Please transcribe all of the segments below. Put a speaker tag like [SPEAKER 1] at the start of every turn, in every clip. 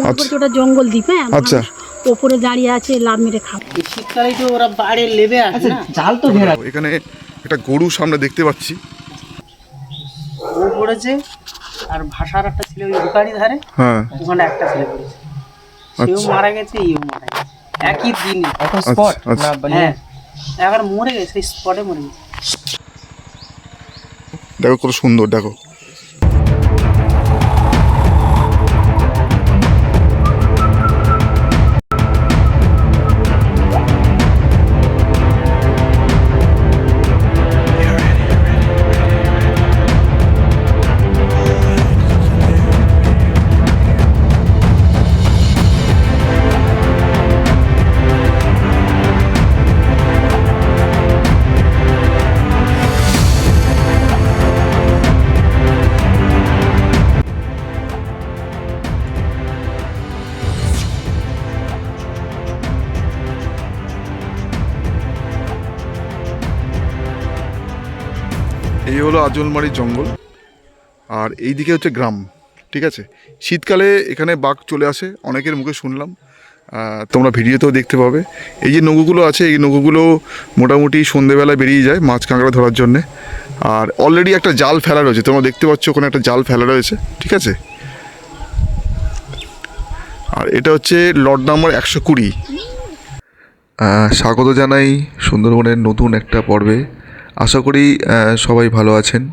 [SPEAKER 1] মনে করছে ওটা জঙ্গল দ্বীপ হ্যাঁ?
[SPEAKER 2] আচ্ছা।
[SPEAKER 1] ওপরে দাঁড়িয়ে আছে লাভ মেরে খাব।
[SPEAKER 3] এই শীতকালেই তো ওরা বাইরে লেবে আছে না।
[SPEAKER 4] জাল তো ঘেরা।
[SPEAKER 2] এখানে একটা গরু সামনে দেখতে পাচ্ছি।
[SPEAKER 3] ও পড়েছে আর ভাষার একটা ছিল ওই দোকানি ধারে
[SPEAKER 2] হ্যাঁ।
[SPEAKER 3] ওখানে একটা ছেলে পড়েছে। সেও
[SPEAKER 2] আচ্ছা।
[SPEAKER 3] মারা গেছে এও মারা গেছে। একই দিনে।
[SPEAKER 4] এখন স্পট
[SPEAKER 2] আচ্ছা।
[SPEAKER 4] না মানে
[SPEAKER 3] হ্যাঁ। একবার মরে গেছে স্পটে মরে গেছে।
[SPEAKER 2] দেখো কত সুন্দর দেখো। হলো আজলমারি জঙ্গল, আর এই দিকে হচ্ছে গ্রাম, ঠিক আছে? শীতকালে এখানে বাঘ চলে আসে, অনেকের মুখে শুনলাম তোমরা ভিডিওতেও দেখতে পাবে। এই যে নৌকোগুলো আছে, এই নৌকোগুলো মোটামুটি সন্ধেবেলায় বেরিয়ে যায় মাছ কাঁকড়া ধরার জন্যে। আর অলরেডি একটা জাল ফেলা রয়েছে, তোমরা দেখতে পাচ্ছ ওখানে একটা জাল ফেলা রয়েছে, ঠিক আছে? আর এটা হচ্ছে লট নাম্বার একশো কুড়ি। স্বাগত জানাই সুন্দরবনের নতুন একটা পর্বে। আশা করি সবাই ভালো আছেন।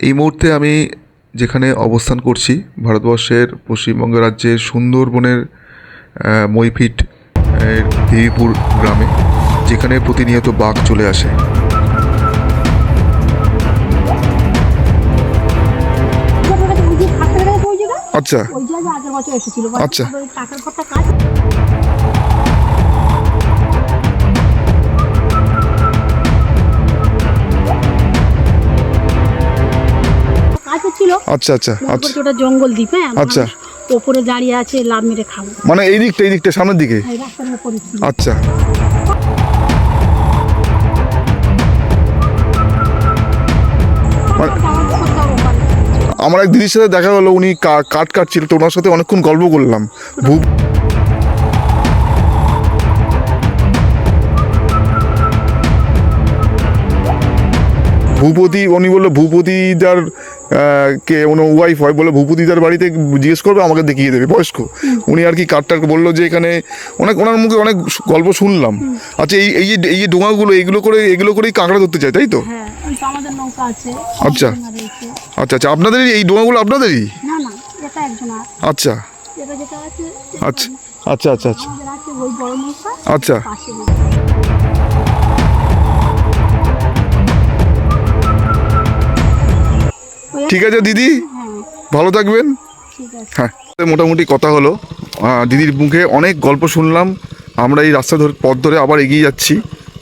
[SPEAKER 2] এই মুহূর্তে আমি যেখানে অবস্থান করছি ভারতবর্ষের পশ্চিমবঙ্গ রাজ্যের সুন্দরবনের আহ, মইফিট দেবীপুর গ্রামে যেখানে প্রতিনিয়ত বাঘ চলে আসে। আচ্ছা।
[SPEAKER 1] ওই জায়গায় আগের বছর এসেছিল।
[SPEAKER 2] আচ্ছা।
[SPEAKER 1] হচ্ছিল
[SPEAKER 2] আচ্ছা আচ্ছা আচ্ছা
[SPEAKER 1] ওটা জঙ্গল দ্বীপ হ্যাঁ
[SPEAKER 2] আচ্ছা।
[SPEAKER 1] ওপরে দাঁড়িয়ে আছে লাভ মেরে খাব
[SPEAKER 2] মানে এই দিকটা এই দিকটা সামনের দিকে
[SPEAKER 1] ছিল।
[SPEAKER 2] আচ্ছা মানে-
[SPEAKER 1] ছিল।
[SPEAKER 2] আমার এক দিদির সাথে দেখা হলো উনি কাঠ কাটছিল তো ওনার সাথে অনেকক্ষণ গল্প করলাম ভূ ভূপতি উনি বলল ভূপতিদার কে ওনার ওয়াইফ হয় বলে ভূপতিদার বাড়িতে জিজ্ঞেস করবে আমাকে দেখিয়ে দেবে। বয়স্ক। উনি আর কি কাঠটার বলল যে এখানে অনেক ওনার মুখে অনেক গল্প শুনলাম। আচ্ছা এই এই যে এই যে ডোঙাগুলো এইগুলো করে এগুলো করেই কাঁকড়া ধরতে চায় তাই তো?
[SPEAKER 1] হ্যাঁ
[SPEAKER 2] আচ্ছা।
[SPEAKER 1] একজন আর রয়েছে।
[SPEAKER 2] আচ্ছা আচ্ছা আপনাদেরই এই ডোঙাগুলো আপনাদেরই? আচ্ছা। আচ্ছা আচ্ছা আচ্ছা। আচ্ছা। আচ্ছা ঠিক আছে দিদি?
[SPEAKER 1] হ্যাঁ।
[SPEAKER 2] ভালো থাকবেন? হ্যাঁ মোটামুটি কথা হলো। দিদির মুখে অনেক গল্প শুনলাম। আমরা এই রাস্তা ধরে পথ ধরে আবার এগিয়ে যাচ্ছি।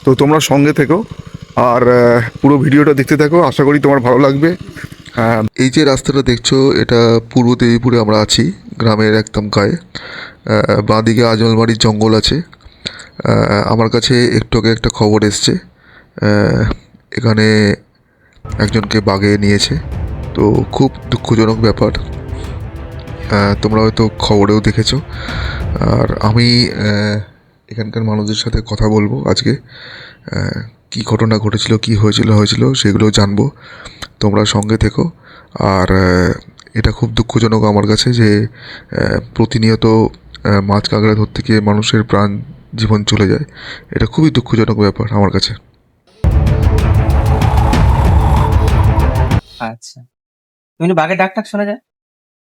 [SPEAKER 2] তো তোমরা সঙ্গে থেকো। আর পুরো ভিডিওটা দেখতে থাকো। আশা করি তোমার ভালো লাগবে। হ্যাঁ এই যে রাস্তাটা দেখছ এটা পূর্ব দেবীপুরে আমরা আছি গ্রামের একদম গায়ে। বাঁদিকে আজমলবাড়ির জঙ্গল আছে। আমার কাছে একটু আগে একটা খবর এসছে। এখানে একজনকে বাগে নিয়েছে। তো খুব দুঃখজনক ব্যাপার। তোমরা হয়তো খবরেও দেখেছ। আর আমি এখানকার মানুষদের সাথে কথা বলব আজকে। কি ঘটনা ঘটেছিল, কি হয়েছিল হয়েছিল সেগুলো জানব। তোমরা সঙ্গে থেকো। আর এটা খুব দুঃখজনক আমার কাছে যে প্রতিনিয়ত মাছ কাঁকড়া ধরতে গিয়ে মানুষের প্রাণ জীবন চলে যায়। এটা খুবই দুঃখজনক ব্যাপার আমার কাছে।
[SPEAKER 4] আচ্ছা। তুমি বাঘের ডাক টাক শোনা যায়?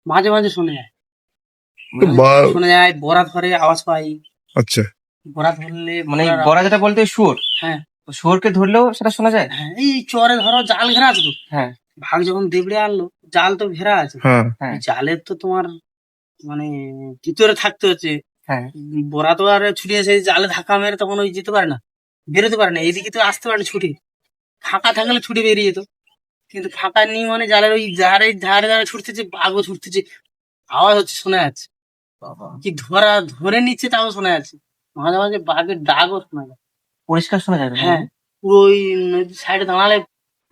[SPEAKER 3] মাঝে মাঝে শুনে যায়। শোনা যায় বরা ধরে আওয়াজ পাই।
[SPEAKER 2] আচ্ছা।
[SPEAKER 3] বরা ধরলে
[SPEAKER 4] মানে বড়া যেটা বলতে শুয়োর।
[SPEAKER 3] হ্যাঁ।
[SPEAKER 4] শুয়োরকে ধরলেও সেটা শোনা যায়?
[SPEAKER 3] হ্যাঁ এই চরে ধরো জাল ঘেরা আছে তো।
[SPEAKER 4] হ্যাঁ।
[SPEAKER 3] ভাগ যখন দেবড়ে আনলো জাল তো ঘেরা আছে।
[SPEAKER 2] হ্যাঁ।
[SPEAKER 4] হ্যাঁ।
[SPEAKER 3] জালের তো তোমার মানে ভিতরে থাকতে হচ্ছে।
[SPEAKER 4] হ্যাঁ।
[SPEAKER 3] বরা তো আর ছুটি এসে জালে ধাক্কা মেরে তখন ওই যেতে পারে না বেরোতে পারে না। এইদিকে তো আসতে পারে না ছুটে। ফাঁকা থাকলে ছুটি বেরিয়ে যেত। কিন্তু ফাঁকা নেই মানে জালের ওই ধারে ধারে ধারে ছুটতেছে বাঘও ছুটতেছে। আওয়াজ হচ্ছে শোনা যাচ্ছে। কি ধরা ধরে নিচ্ছে তাও শোনা যাচ্ছে। মাঝে মাঝে বাঘের ডাকও শোনা যায়।
[SPEAKER 4] পরিষ্কার শোনা যায়
[SPEAKER 3] হ্যাঁ পুরো ওই নদীর সাইডে দাঁড়ালে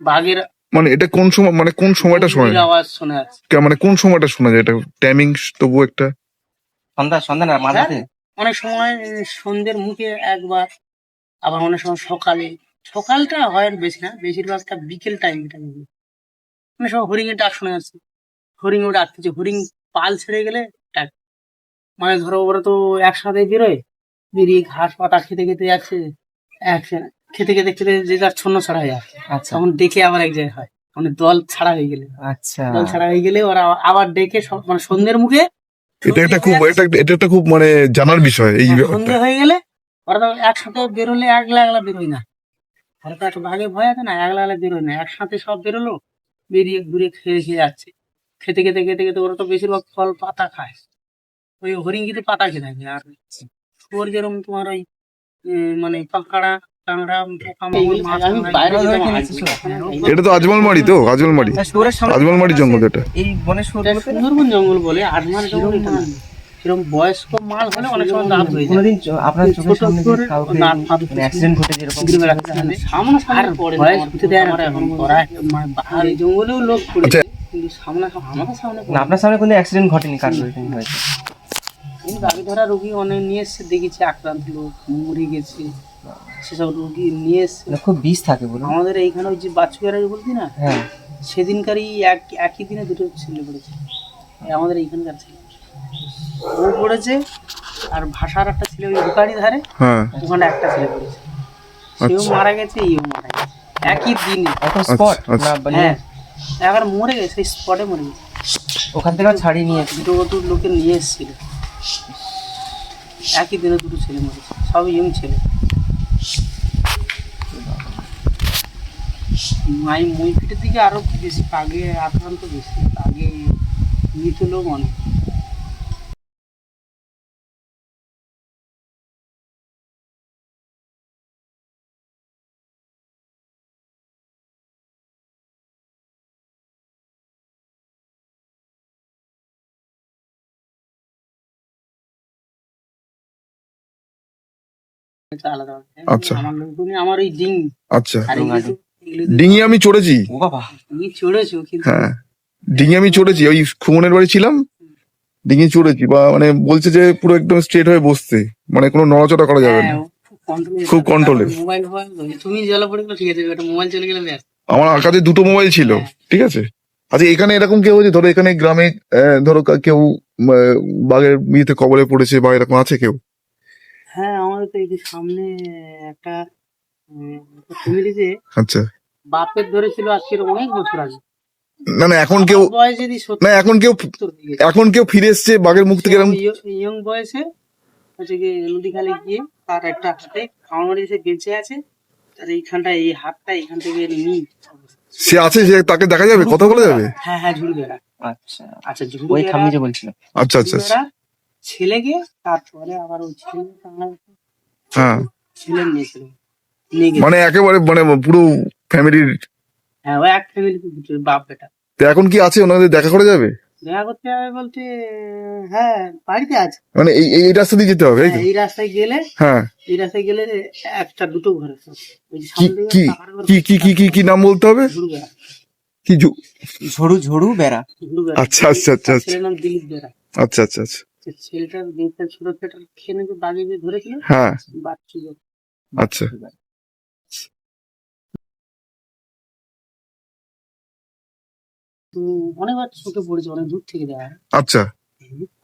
[SPEAKER 3] বাঘের
[SPEAKER 2] মানে এটা কোন সময় মানে কোন সময়টা শোনা যায়?
[SPEAKER 3] আওয়াজ শোনা যাচ্ছে।
[SPEAKER 2] কে- মানে কোন সময়টা শোনা যায়? এটা টাইমিং তবু একটা?
[SPEAKER 4] সন্ধ্যা সন্ধ্যা না মাঝরাতে?
[SPEAKER 3] অনেক সময় সন্ধ্যের মুখে একবার আবার অনেক সময় সকালে। সকালটা হয় বেশি না বেশিরভাগটা বিকেল টাইমটা অনেক সময় হরিণের ডাক শোনা যাচ্ছে হরিণও ডাকতেছে হরিণ পাল ছেড়ে গেলে ডাক। মানে ধরো ওরা তো একসাথে বেরোয়। বেরিয়ে ঘাস পাতা খেতে খেতে যাচ্ছে। খেতে খেতে খেতে যে যার ছন্ন ছাড়া হয়ে যায়
[SPEAKER 4] আচ্ছা।
[SPEAKER 3] তখন ডেকে আবার এক জায়গায় হয়। মানে দল ছাড়া হয়ে গেলে।
[SPEAKER 4] আচ্ছা।
[SPEAKER 3] দল ছাড়া হয়ে গেলে ওরা আবার ডেকে সব- মানে সন্ধ্যের মুখে
[SPEAKER 2] এটা একটা খুব এটা এটা একটা খুব মানে জানার বিষয় এই
[SPEAKER 3] হ্যাঁ,
[SPEAKER 2] ব্যাপারটা।
[SPEAKER 3] সন্ধে হয়ে গেলে ওরা তো একসাথে বেরোলে একলা একলা বেরোয় না। ওরা তো একটা ভাগে ভয় আছে না? একলা একলা বেরোয় না। একসাথে সব বেরোলো। বেরিয়ে ঘুরে খেয়ে খেয়ে যাচ্ছে। খেতে খেতে খেতে খেতে ওরা তো বেশিরভাগ ফল পাতা খায়। ওই হরিণ কিন্তু পাতা খেয়ে থাকে আর শুয়োর যেরকম তোমার ওই উম, মানে পাকড়া।
[SPEAKER 2] এটা তো আজমলমারি তো আজমলমারি। আজমলমারি জঙ্গল এটা।
[SPEAKER 4] এই
[SPEAKER 3] বনে সুন্দরবন জঙ্গল বলে আজমাল জঙ্গল এটা। এরকম বয়স্ক মাল হলে অনেক সময় দাঁত হয়ে যায়।
[SPEAKER 4] কোনোদিন আপনার চোখের সামনে যদি কাউকে
[SPEAKER 3] দাঁত
[SPEAKER 4] অ্যাক্সিডেন্ট ঘটে যেরকম
[SPEAKER 3] মানে সামনে সামনে পড়ে ভয় ছুটে দেয় আমার এখন করা মানে বাহার জঙ্গলেও লোক পড়ে
[SPEAKER 2] আচ্ছা।
[SPEAKER 3] কিন্তু সামনে আমাদের সামনে
[SPEAKER 4] না আপনার সামনে কোনো অ্যাক্সিডেন্ট ঘটেনি কার হয়েছে
[SPEAKER 3] কিন্তু গাড়ি ধরা রোগী অনেক নিয়ে এসছে দেখেছি আক্রান্ত লোক মরে গেছে। সেসব রোগী নিয়ে এসছে।
[SPEAKER 4] মানে খুব বিষ থাকে বলুন।
[SPEAKER 3] আমাদের এইখানে ওই যে বাচ্চুয়ারা বলছি না
[SPEAKER 4] হ্যাঁ।
[SPEAKER 3] সেদিনকারই এক একই দিনে দুটো ছেলে পড়েছে। এই আমাদের এইখানকার ছেলে। ও পড়েছে আর ভাষার একটা ছেলে ওই হুকারি ধারে
[SPEAKER 2] হ্যাঁ।
[SPEAKER 3] ওখানে একটা ছেলে পড়েছে। সেও
[SPEAKER 2] আচ্ছা।
[SPEAKER 3] মারা গেছে এও মারা গেছে। একই দিনে।
[SPEAKER 4] এখন স্পট
[SPEAKER 2] আচ্ছা।
[SPEAKER 4] মানে
[SPEAKER 3] হ্যাঁ। এবার মরে গেছে স্পটে মরে গেছে।
[SPEAKER 4] ওখান থেকে ছাড়িয়ে নিয়ে
[SPEAKER 3] দুটো কত লোকে নিয়ে এসেছিল। একই দিনে দুটো ছেলে মরেছে সব ইয়ং ছেলে। মাই মইপিটের দিকে আরও বেশি আগে আক্রান্ত বেশি আগে মৃত লোক অনেক।
[SPEAKER 2] আচ্ছা।
[SPEAKER 3] আমার ওই ডিং।
[SPEAKER 2] আচ্ছা। ডিঙি আমি চড়েছি।
[SPEAKER 4] ও বাবা।
[SPEAKER 3] তুমি চড়েছো কিন্তু
[SPEAKER 2] হ্যাঁ। ডিঙি আমি চড়েছি। ওই খুমনের বাড়ি ছিলাম। ডিঙি চড়েছি বা মানে বলছে যে পুরো একদম স্ট্রেট হয়ে বসতে। মানে কোনো নড়াচড়া করা যাবে না।
[SPEAKER 3] হ্যাঁ, খুব কন্ট্রোলে
[SPEAKER 2] খুব control-এ।
[SPEAKER 3] মোবাইল ফোবাইল তুমি জলে পড়ে ঠিক আছে একটা মোবাইল চলে গেলে
[SPEAKER 2] আমার কাছে দুটো মোবাইল ছিল ঠিক আছে? আচ্ছা এখানে এরকম কেউ হয়েছে ধরো এখানে গ্রামে ধরো কেউ বাঘের বিয়েতে কবলে পড়েছে বা এরকম আছে কেউ?
[SPEAKER 3] হ্যাঁ আমাদের তো এই যে সামনে একটা ফ্যামিলিতে
[SPEAKER 2] আচ্ছা।
[SPEAKER 3] বাপের ধরেছিল আজকের অনেক বছর আগে।
[SPEAKER 2] না না এখন কেউ
[SPEAKER 3] আমার বয়স যদি
[SPEAKER 2] না এখন কেউ এখন কেউ ফিরে এসছে বাঘের মুখ থেকে
[SPEAKER 3] ইয়ং বয়সে হচ্ছে কি নদী খালে গিয়ে তার একটা হাতে কামড় এসে বেঁচে আছে। তার এইখানটা এই হাতটা এখান থেকে নি
[SPEAKER 2] সে আছে সে তাকে দেখা যাবে? কথা বলা যাবে?
[SPEAKER 3] হ্যাঁ হ্যাঁ ঝুড়ি
[SPEAKER 4] আচ্ছা।
[SPEAKER 3] আচ্ছা
[SPEAKER 4] ওই যে বলছিল।
[SPEAKER 2] আচ্ছা আচ্ছা আচ্ছা।
[SPEAKER 3] ছেলেকে তারপরে আবার ওই ছেলে
[SPEAKER 2] হ্যাঁ।
[SPEAKER 3] ছেলে নিয়েছিল
[SPEAKER 2] মানে একেবারে মানে পুরো ফ্যামিলির
[SPEAKER 3] হ্যাঁ ওই এক ফ্যামিলি বাপ বেটা।
[SPEAKER 2] তো এখন কি আছে? ওনাদের দেখা করে যাবে?
[SPEAKER 3] দেখা করতে হবে বলতে হ্যাঁ বাড়িতে আছে।
[SPEAKER 2] মানে এই এই রাস্তা দিয়ে যেতে হবে এই
[SPEAKER 3] হ্যাঁ, এই রাস্তায় গেলে
[SPEAKER 2] হ্যাঁ।
[SPEAKER 3] এই রাস্তায় গেলে একটা দুটো ঘর আছে। ওই
[SPEAKER 2] কি কি কি কি কি কি কি নাম বলতে হবে? কি
[SPEAKER 4] ঝড়ু ঝড়ু বেড়া।
[SPEAKER 2] আচ্ছা, আচ্ছা, আচ্ছা, আচ্ছা। আচ্ছা আচ্ছা আচ্ছা।
[SPEAKER 3] ছোট ছেলেটার খেয়ে যে বাগে যে ধরেছিল?
[SPEAKER 2] হ্যাঁ।
[SPEAKER 3] বাচ্চু
[SPEAKER 2] আচ্ছা।
[SPEAKER 3] অনেকবার চোখে পড়েছে অনেক দূর থেকে দেখা।
[SPEAKER 2] আচ্ছা।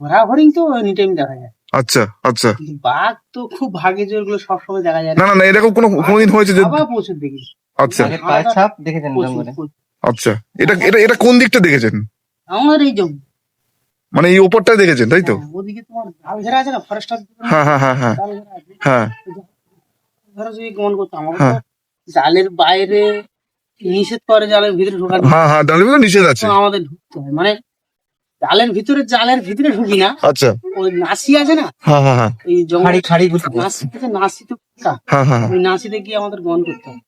[SPEAKER 3] ঘোড়া হরিণ তো এনি টাইম দেখা যায়।
[SPEAKER 2] আচ্ছা আচ্ছা।
[SPEAKER 3] বাঘ তো খুব ভাগে যে ওগুলো সবসময় দেখা যায়
[SPEAKER 2] না। না না এরকম কোনো কোনোদিন হয়েছে যে
[SPEAKER 3] আবার প্রচুর দেখি।
[SPEAKER 2] আচ্ছা।
[SPEAKER 4] আগের পায়ের ছাপ দেখেছেন জঙ্গলে?
[SPEAKER 2] আচ্ছা। এটা এটা এটা কোন দিকটা দেখেছেন?
[SPEAKER 3] আমাদের এই জঙ্গল।
[SPEAKER 2] মানে এই ওপরটা দেখেছেন তাই তো?
[SPEAKER 3] হ্যাঁ, ওদিকে তোমার জাল ঘেরা আছে না ফরেস্টার
[SPEAKER 2] হ্যাঁ হ্যাঁ হ্যাঁ হ্যাঁ হ্যাঁ।
[SPEAKER 3] ধরো যদি গমন করতাম আমাদের
[SPEAKER 2] হ্যাঁ।
[SPEAKER 3] জালের বাইরে নিষেধ করে জালের ভিতরে ঢোকার
[SPEAKER 2] হ্যাঁ হ্যাঁ ডালের ভিতরে নিষেধ আছে।
[SPEAKER 3] আমাদের ঢুকতে হয়। মানে জালের ভিতরে জালের ভিতরে ঢুকি না।
[SPEAKER 2] আচ্ছা।
[SPEAKER 3] ওই নাসি আছে না?
[SPEAKER 2] হ্যাঁ হ্যাঁ হ্যাঁ।
[SPEAKER 3] এই জঙ্গল
[SPEAKER 4] খাড়ি খাড়ি
[SPEAKER 3] নাসি নাসি তো
[SPEAKER 2] হ্যাঁ হ্যাঁ হ্যাঁ।
[SPEAKER 3] ওই নাসিতে গিয়ে আমাদের গমন করতে হয়।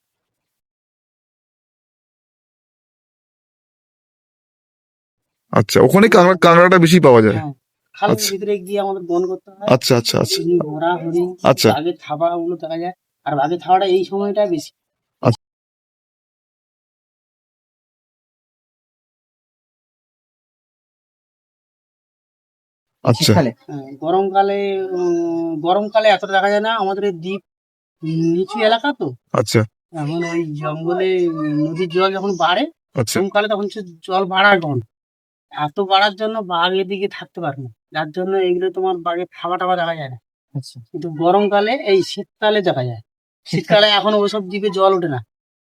[SPEAKER 2] আচ্ছা ওখানে কাঁকড়া কাঁকড়াটা বেশি পাওয়া যায়।
[SPEAKER 3] হ্যাঁ খালের
[SPEAKER 2] আচ্ছা।
[SPEAKER 3] ভিতরে গিয়ে আমাদের গমন করতে হয়।
[SPEAKER 2] আচ্ছা আচ্ছা আচ্ছা।
[SPEAKER 3] ঘোড়া হরিণ
[SPEAKER 2] আচ্ছা।
[SPEAKER 3] বাঘের থাবা ওগুলো দেখা যায় আর বাঘের থাবাটা এই সময়টা বেশি।
[SPEAKER 2] আচ্ছা।
[SPEAKER 3] হ্যাঁ, গরমকালে উম, গরমকালে এতটা দেখা যায় না। আমাদের এই দ্বীপ নিচু এলাকা তো।
[SPEAKER 2] আচ্ছা।
[SPEAKER 3] এখন ওই জঙ্গলে নদীর জল যখন বাড়ে
[SPEAKER 2] আচ্ছা।
[SPEAKER 3] গরমকালে তখন জল বাড়ার গন এত বাড়ার জন্য বাঘ এদিকে থাকতে পারে না। যার জন্য এগুলো তোমার বাঘের খাওয়া টাওয়া দেখা যায় না।
[SPEAKER 4] আচ্ছা।
[SPEAKER 3] কিন্তু গরমকালে এই শীতকালে দেখা যায়। শীতকালে এখন ওইসব দ্বীপে জল ওঠে না।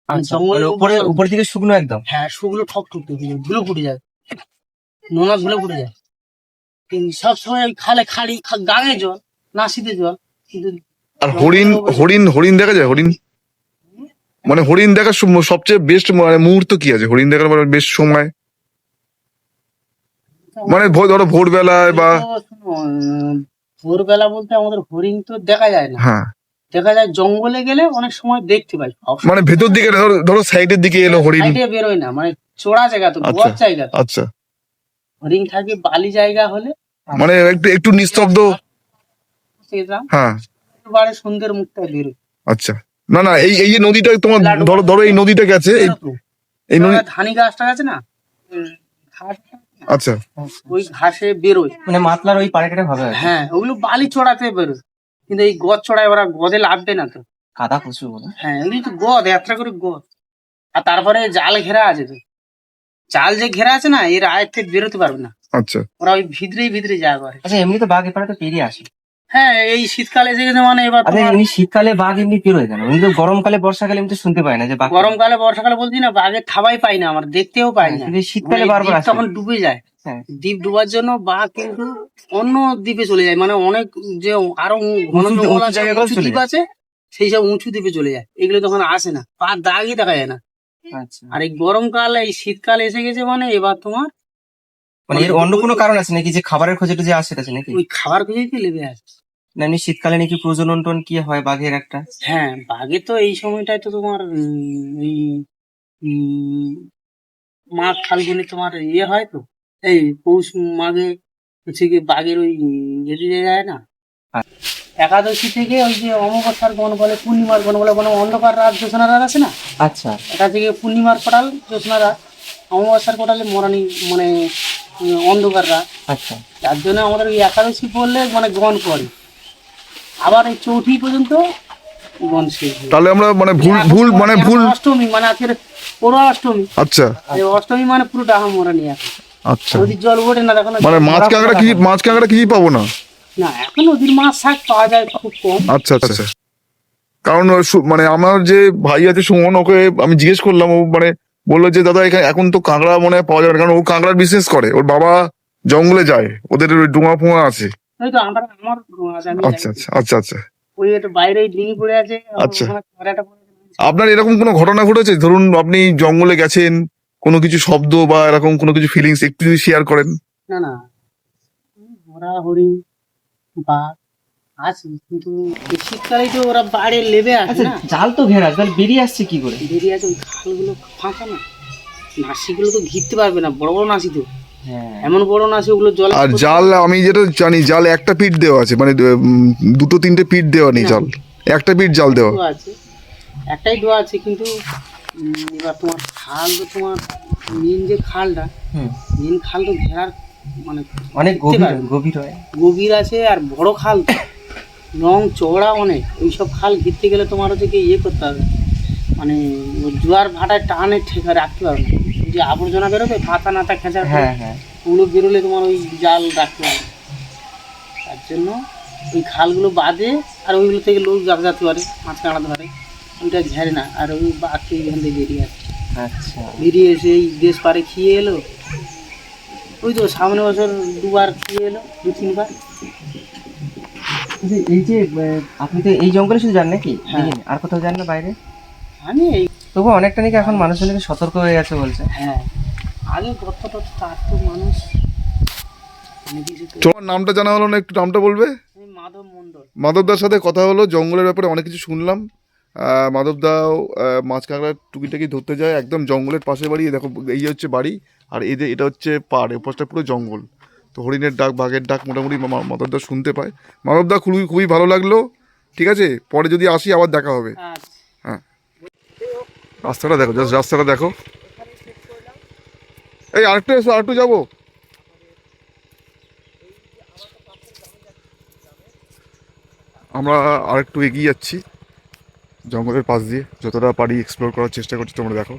[SPEAKER 4] আচ্ছা
[SPEAKER 3] জঙ্গলের
[SPEAKER 4] মানে উপরে
[SPEAKER 3] উপরে-
[SPEAKER 4] উপর থেকে শুকনো একদম?
[SPEAKER 3] হ্যাঁ শুকনো ঠক ঠক ধুলো ফুটে যায়। নোনা ধুলো ফুটে যায়। কিন্তু সবসময় ওই খালে খাড়ি খা- গাঙে জল নাসিতে জল কিন্তু
[SPEAKER 2] আর হরিণ হরিণ হরিণ দেখা যায়? হরিণ মানে হরিণ দেখার সবচেয়ে বেস্ট মানে মুহূর্ত কি আছে? হরিণ দেখার মানে বেস্ট সময়? মানে ধরো ভোরবেলায় বা
[SPEAKER 3] ভোরবেলা বলতে আমাদের হরিণ তো দেখা যায় না।
[SPEAKER 2] হ্যাঁ।
[SPEAKER 3] দেখা যায় জঙ্গলে গেলে অনেক সময় দেখতে পাই।
[SPEAKER 2] মানে ভেতর দিকে ধরো ধরো সাইডের দিকে এলো হরিণ।
[SPEAKER 3] সাইডে বেরোয় না মানে চোরা জায়গা তো
[SPEAKER 2] আচ্ছা।
[SPEAKER 3] গোয়ার জায়গা
[SPEAKER 2] আচ্ছা।
[SPEAKER 3] হরিণ থাকে বালি জায়গা হলে।
[SPEAKER 2] মানে একটু একটু নিস্তব্ধ। হ্যাঁ।
[SPEAKER 3] এবারে সন্ধ্যের মুখটা বেরোয়।
[SPEAKER 2] আচ্ছা। না না এই এই যে নদীটা তোমার ধরো ধরো এই নদীটা গেছে এই- নদী
[SPEAKER 3] ধানি গাছটা আছে না? ঘাস
[SPEAKER 2] আচ্ছা।
[SPEAKER 3] ওই ঘাসে বেরোয়।
[SPEAKER 4] মানে মাতলার ওই পাড়ে কি।
[SPEAKER 3] হ্যাঁ ওগুলো বালি চড়াতে বেরোয়। কিন্তু এই গদ চড়ায় ওরা গদে লাভবে না তো।
[SPEAKER 4] কাদা কচু বলে।
[SPEAKER 3] হ্যাঁ এগুলি তো গদ যাত্রা করে গদ। আর তারপরে জাল ঘেরা আছে তো। জাল যে ঘেরা আছে না এর আয়ের থেকে বেরোতে পারবে না।
[SPEAKER 2] আচ্ছা।
[SPEAKER 3] ওরা ওই ভিতরেই ভিতরে যা করে।
[SPEAKER 4] আচ্ছা এমনি তো বাঘ এপারে তো পেরিয়ে আসে।
[SPEAKER 3] হ্যাঁ এই শীতকালে এসে গেছে মানে এবার
[SPEAKER 4] আচ্ছা
[SPEAKER 3] তোমার
[SPEAKER 4] এমনি শীতকালে বাঘ এমনি পেরোয় কেন এমনি তো গরমকালে বর্ষাকালে এমনি তো শুনতে পাই না যে বাঘ
[SPEAKER 3] গরমকালে বর্ষাকালে বলছি না বাঘের থাবাই পাই না আমার দেখতেও পাই না।
[SPEAKER 4] কিন্তু শীতকালে
[SPEAKER 3] মানে
[SPEAKER 4] বারবার
[SPEAKER 3] দ্বীপ
[SPEAKER 4] আসে।
[SPEAKER 3] তখন ডুবে যায়।
[SPEAKER 4] হ্যাঁ।
[SPEAKER 3] দ্বীপ ডুবার জন্য বাঘ কিন্তু অন্য দ্বীপে চলে যায়। মানে অনেক যে আরও ঘন
[SPEAKER 4] উঁচু-
[SPEAKER 3] জঙ্গল
[SPEAKER 4] উঁচু
[SPEAKER 3] আছে উঁচু দ্বীপ আছে সেই সব উঁচু দ্বীপে চলে যায়। এগুলো তখন আসে না। পা দাগই দেখা যায় না।
[SPEAKER 4] আচ্ছা।
[SPEAKER 3] আর এই গরমকাল এই শীতকাল এসে গেছে মানে এবার তোমার
[SPEAKER 4] মানে এর অন্য কোনো কারণ আছে নাকি? যে খাবারের খোঁজে যে আসে আছে নাকি?
[SPEAKER 3] ওই খাবার খুঁজেই লেগে আসে।
[SPEAKER 4] না এমনি শীতকালে নাকি প্রজনন টন কি হয় বাঘের একটা?
[SPEAKER 3] হ্যাঁ বাঘে তো এই সময়টায় তো তোমার উম, মাঘ ফাল্গুনে তোমার ইয়ে হয় তো। এই পৌষ মাঘে হচ্ছে কি বাঘের ওই ইয়ে যায় না? একাদশী থেকে ওই যে অমাবস্যার গণ বলে পূর্ণিমার গণ বলে কোনো অন্ধকার রাত জ্যোৎস্না রাত আছে না?
[SPEAKER 4] আচ্ছা।
[SPEAKER 3] এটা থেকে পূর্ণিমার কোটাল জ্যোৎস্না রাত। অমাবস্যার কোটালে মরানি মানে অন্ধকার রাত
[SPEAKER 4] আচ্ছা।
[SPEAKER 3] তার জন্য আমাদের ওই একাদশী পড়লে মানে গণ পড়ে আবার এই চৌঠি পর্যন্ত গণ শেষ হয়।
[SPEAKER 2] তাহলে আমরা মানে ভুল ভুল মানে ভুল
[SPEAKER 3] অষ্টমী মানে আজকের পুরো অষ্টমী।
[SPEAKER 2] আচ্ছা।
[SPEAKER 3] এই অষ্টমী মানে পুরো ডাহা মরা নিয়ে এখন
[SPEAKER 2] আচ্ছা।
[SPEAKER 3] নদীর জল ওঠে না দেখো
[SPEAKER 2] মানে মাছ কাঁকড়া কি মাছ কাঁকড়া কি পাবো না?
[SPEAKER 3] না এখন নদীর মাছ শাক পাওয়া যায় খুব কম।
[SPEAKER 2] আচ্ছা আচ্ছা কারণ ও সু- মানে আমার যে ভাই আছে সুমন ওকে আমি জিজ্ঞেস করলাম ও মানে বলল যে দাদা এখানে এখন তো কাঁকড়া মনে হয় পাওয়া যাবে না কারণ ও কাঁকড়ার বিজনেস করে। ওর বাবা জঙ্গলে যায় ওদের ওই ডুঙা ফুঙা আছে। আচ্ছা আচ্ছা আচ্ছা আচ্ছা। আচ্ছা।
[SPEAKER 3] আছে।
[SPEAKER 2] আপনার এরকম কোনো ঘটনা ঘটেছে? ধরুন আপনি জঙ্গলে গেছেন কোনো কিছু শব্দ বা এরকম কোনো কিছু ফিলিংস একটু যদি শেয়ার করেন।
[SPEAKER 3] না না। ওরা হরিণ বা আছে কিন্তু শীতকালেই তো ওরা বাইরে লেবে আসে
[SPEAKER 4] আচ্ছা
[SPEAKER 3] না।
[SPEAKER 4] জাল তো ঘেরা তাহলে বেরিয়ে আসছে কি করে?
[SPEAKER 3] বেরিয়ে ওই খালগুলো ফাঁকা না। নাসিগুলো তো ঘিরতে পারবে না বড় বড় নাসি তো।
[SPEAKER 4] হ্যাঁ।
[SPEAKER 3] এমন বড় নাসি ওগুলো জলে
[SPEAKER 2] আর জাল আমি যেটা জানি জাল একটা পিঠ দেওয়া আছে মানে দুটো তিনটে পিঠ দেওয়া নেই জাল একটা পিঠ জাল দেওয়া।
[SPEAKER 3] আছে একটাই দেওয়া আছে কিন্তু এবার তোমার খাল তো তোমার মেন যে খালটা মেন খাল তো ঘেরার মানে
[SPEAKER 4] অনেক গভীর গভীর হয়।
[SPEAKER 3] গভীর আছে আর বড় খাল রং চওড়া অনেক ওইসব খাল ঘিরতে গেলে তোমার হচ্ছে কি ইয়ে করতে হবে। মানে জোয়ার ভাটায় টানে ঠেকা রাখতে পারবে না। যে আবর্জনা বেরোবে পাতা নাতা খেঁচার পর
[SPEAKER 4] হ্যাঁ হ্যাঁ।
[SPEAKER 3] ওগুলো বেরোলে তোমার ওই জাল রাখতে হবে। তার জন্য ওই খালগুলো বাদে আর ওইগুলো থেকে লোক যাতায়াত করে মাছ কাঁড়াতে পারে। ওইটা ঝেড়ে না আর ওই বাঘকে এখান থেকে বেরিয়ে আসে।
[SPEAKER 4] আচ্ছা।
[SPEAKER 3] বেরিয়ে এসে এই দেশ পারে খেয়ে এলো। ওই তো সামনে বছর দুবার খেয়ে এলো দু তিনবার
[SPEAKER 4] কিন্তু এই যে আপনি তো এই জঙ্গলে শুধু যান নাকি?
[SPEAKER 3] হ্যাঁ।
[SPEAKER 4] আর কোথাও যান না বাইরে?
[SPEAKER 3] আমি এই
[SPEAKER 4] তবু অনেকটা নাকি এখন মানুষজন নাকি সতর্ক হয়ে গেছে বলছে।
[SPEAKER 3] হ্যাঁ। আগে গত তার তো মানুষ
[SPEAKER 2] তোমার নামটা জানা হলো না একটু নামটা বলবে?
[SPEAKER 3] মাধব মণ্ডল।
[SPEAKER 2] মাধবদার সাথে কথা হলো জঙ্গলের ব্যাপারে অনেক কিছু শুনলাম। আহ, মাধবদাও মাছ কাঁকড়া টুকিটাকি ধরতে যায় একদম জঙ্গলের পাশে বাড়ি দেখো এই হচ্ছে বাড়ি আর এই যে এটা হচ্ছে পাড় এ পুরো জঙ্গল। তো হরিণের ডাক বাঘের ডাক মোটামুটি মাধবদা শুনতে পায়। মাধবদা খুবই খুবই ভালো লাগল। ঠিক আছে? পরে যদি আসি আবার দেখা হবে।
[SPEAKER 3] আচ্ছা।
[SPEAKER 2] হ্যাঁ। রাস্তাটা দেখো জাস্ট রাস্তাটা দেখো। এই আরেকটু এসো আরেকটু যাব। আমরা আরেকটু এগিয়ে যাচ্ছি। জঙ্গলের পাশ দিয়ে। যতটা পারি এক্সপ্লোর করার চেষ্টা করছি তোমরা দেখো।